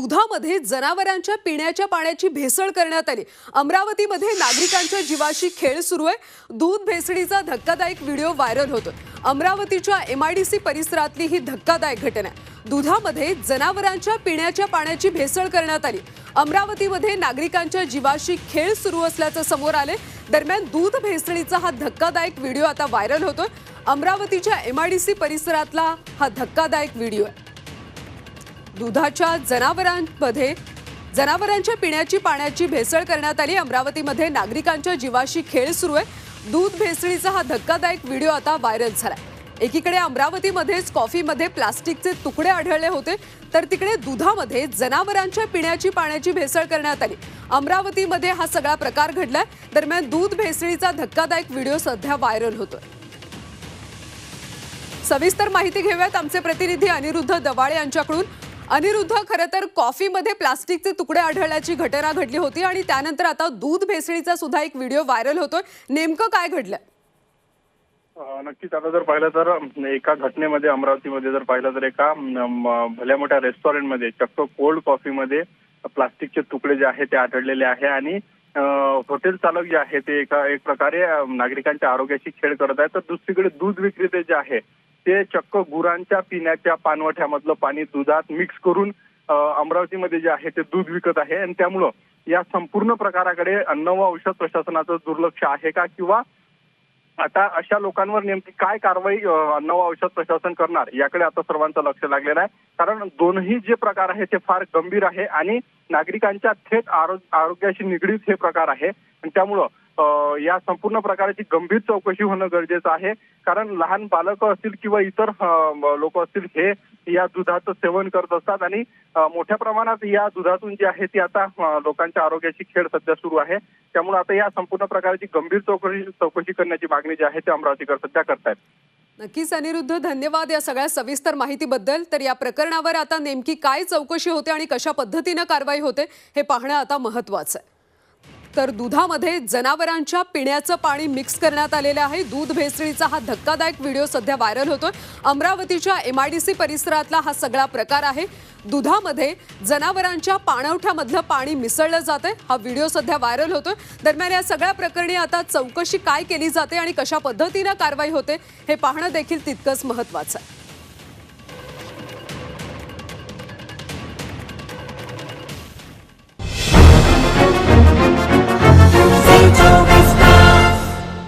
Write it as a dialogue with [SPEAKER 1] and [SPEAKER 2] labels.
[SPEAKER 1] दुधामध्ये जनावरांच्या पिण्याच्या पाण्याची भेसळ करण्यात आली. अमरावतीमध्ये नागरिकांच्या जीवाशी खेळ सुरू आहे. दूध भेसळीचा धक्कादायक व्हिडिओ व्हायरल होतो अमरावतीच्या एम आय डी सी परिसरातली ही धक्कादायक घटना. आहे दुधामध्ये जनावरांच्या पिण्याच्या पाण्याची भेसळ करण्यात आली. अमरावतीमध्ये नागरिकांच्या जीवाशी खेळ सुरू असल्याचं समोर आले दरम्यान दूध भेसळीचा हा धक्कादायक व्हिडिओ आता व्हायरल होतोय. अमरावतीच्या एमआयडीसी परिसरातला हा धक्कादायक व्हिडिओ आहे. दुधाच्या जनावरांमध्ये जनावरांच्या पिण्याची पाण्याची भेसळ करण्यात आली. अमरावतीमध्ये नागरिकांच्या जीवाशी खेळ सुरू आहे. दूध भेसळीचा हा धक्कादायक व्हिडिओ आता व्हायरल झालाय. एकीकडे अमरावतीमध्येच कॉफीमध्ये प्लास्टिकचे तुकडे आढळले होते तर तिकडे दुधामध्ये जनावरांच्या पिण्याची पाण्याची भेसळ करण्यात आली. अमरावतीमध्ये हा सगळा प्रकार घडलाय. दरम्यान दूध भेसळीचा धक्कादायक व्हिडिओ सध्या व्हायरल होतोय. सविस्तर माहिती घेऊयात आमचे प्रतिनिधी अनिरुद्ध दवाळे यांच्याकडून. अनिरुद्ध खरं तर कॉफीमध्ये प्लास्टिकचे तुकडे आढळल्याची घटना घडली होती आणि त्यानंतर आता दूध भेसळीचा सुद्धा एक व्हिडिओ व्हायरल होतोय. नेमकं काय घडलं?
[SPEAKER 2] नक्कीच. आता जर पाहिलं तर एका घटनेमध्ये अमरावतीमध्ये जर पाहिलं तर एका भल्या मोठ्या रेस्टॉरंटमध्ये चक्क कोल्ड कॉफीमध्ये प्लास्टिकचे तुकडे जे आहे ते आढळलेले आहे आणि हॉटेल चालक जे आहे ते एका एक प्रकारे नागरिकांच्या आरोग्याशी खेळ करत आहेत. तर दुसरीकडे दूध विक्रेते जे आहे ते चक्क गुरांच्या पिण्याच्या पानवठ्यामधलं पाणी दुधात मिक्स करून अमरावतीमध्ये जे आहे ते दूध विकत आहे. आणि त्यामुळं या संपूर्ण प्रकाराकडे अन्न व औषध प्रशासनाचं दुर्लक्ष आहे का? किंवा आता अशा लोकांवर नेमकी काय कारवाई अन्न व औषध प्रशासन करणार? याकडे आता सर्वांचं लक्ष लागलेलं आहे. कारण दोन्ही जे प्रकार आहे ते फार गंभीर आहे आणि नागरिकांच्या थेट आरोग्य आरोग्याशी निगडीत हे प्रकार आहे. आणि त्यामुळं या संपूर्ण प्रकाराची गंभीर चौकशी होणं गरजेचं आहे. कारण लहान बालकं असतील किंवा इतर लोक असतील हे या दुधाचं सेवन करत असतात. आणि मोठ्या प्रमाणात या दुधातून जे आहे ती आता लोकांच्या आरोग्याची खेळ सध्या सुरू आहे. त्यामुळे आता या संपूर्ण प्रकाराची गंभीर चौकशी चौकशी करण्याची मागणी जी आहे ते अमरावतीकर सध्या करतायत.
[SPEAKER 1] नक्कीच अनिरुद्ध धन्यवाद या सगळ्या सविस्तर माहितीबद्दल. तर या प्रकरणावर आता नेमकी काय चौकशी होते आणि कशा पद्धतीनं कारवाई होते हे पाहणं आता महत्वाचं आहे. तर दुधामध्ये जनावरांच्या पिण्याचं पाणी मिक्स करण्यात आलेलं आहे. दूध भेसळीचा हा धक्कादायक व्हिडिओ सध्या व्हायरल होतोय. अमरावतीच्या एमआयडीसी परिसरातला हा सगळा प्रकार आहे. दुधामध्ये जनावरांच्या पाणवठ्यामधलं पाणी मिसळलं जातंय. हा व्हिडिओ सध्या व्हायरल होतोय. दरम्यान या सगळ्या प्रकरणी आता चौकशी काय केली जाते आणि कशा पद्धतीनं कारवाई होते हे पाहणं देखील तितकंच महत्वाचं आहे.